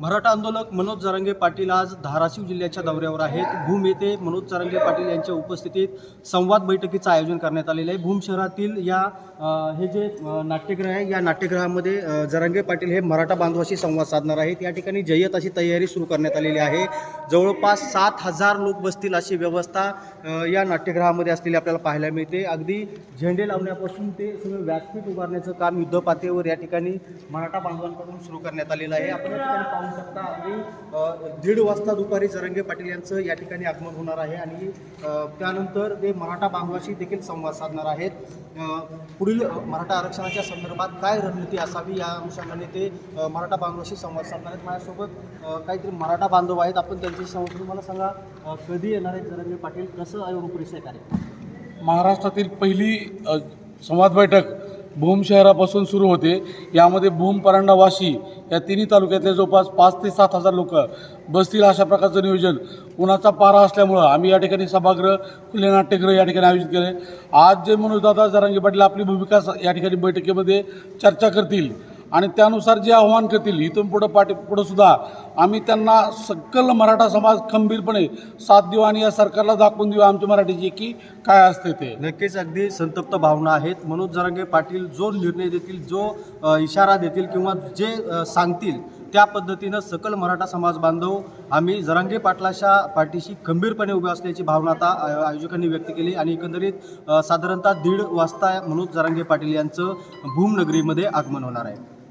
मराठा आंदोलक मनोज जरांगे पाटील आज धाराशिव जिल्ह्याच्या दौऱ्यावर आहेत. भूम येथे मनोज जरांगे पाटील यांच्या उपस्थितीत संवाद बैठकीचं आयोजन करण्यात आलेलं आहे. भूम शहरातील या हे जे नाट्यगृह आहे या नाट्यगृहामध्ये जरंगे जरांगे पाटील हे मराठा बांधवाशी संवाद साधणार आहेत. या ठिकाणी जय्यत अशी तयारी सुरू करण्यात आलेली आहे. जवळपास सात हजार लोक बसतील अशी व्यवस्था या नाट्यगृहामध्ये असलेली आपल्याला पाहायला मिळते. अगदी झेंडे लावण्यापासून ते सगळं व्यासपीठ उभारण्याचं काम युद्धपातळीवर या ठिकाणी मराठा बांधवांकडून सुरू करण्यात आलेलं आहे. आपण या ठिकाणी पाहू शकता अगदी दीड वाजता दुपारी जरंगे पाटील यांचं या ठिकाणी आगमन होणार आहे आणि त्यानंतर ते मराठा बांधवाशी देखील संवाद साधणार आहेत. पुढील मराठा आरक्षणाच्या संदर्भात काय रणनीती असावी या अनुषंगाने ते मराठा बांधवाशी संवाद साधणार आहेत. माझ्यासोबत काहीतरी मराठा बांधव आहेत. आपण त्यांच्याशी संवाद तुम्हाला सांगा कधी येणार आहेत जरंगे पाटील? कसं आहे परिचय कार्य? महाराष्ट्रातील पहिली संवाद बैठक भूम शहरापासून सुरू होते. यामध्ये भूम परांडा वाशी या तिन्ही तालुक्यातले जवळपास पाच ते सात हजार लोक बसतील अशा प्रकारचं नियोजन उन्हाचा पारा असल्यामुळं आम्ही या ठिकाणी सभागृह खुले नाट्यगृह या ठिकाणी आयोजित केले आज जे मनोजदादा जरांगे पाटील आपली भूमिका या ठिकाणी बैठकीमध्ये चर्चा करतील. आणि त्यानुसार जे आव्हान करतील इथून पुढं पाठी पुढंसुद्धा आम्ही त्यांना सकल मराठा समाज खंबीरपणे साथ देऊ आणि या सरकारला दाखवून देऊ आमच्या मराठीची की काय असते ते. नक्कीच अगदी संतप्त भावना आहेत. मनोज जरांगे पाटील जो निर्णय देतील जो इशारा देतील किंवा जे सांगतील त्या पद्धतीनं सकल मराठा समाज बांधव आम्ही जरांगे पाटलाच्या पाठीशी खंबीरपणे उभे असल्याची भावना आता आयोजकांनी व्यक्त केली आणि एकंदरीत साधारणतः दीड वाजता मनोज जरांगे पाटील यांचं भूमनगरीमध्ये आगमन होणार आहे.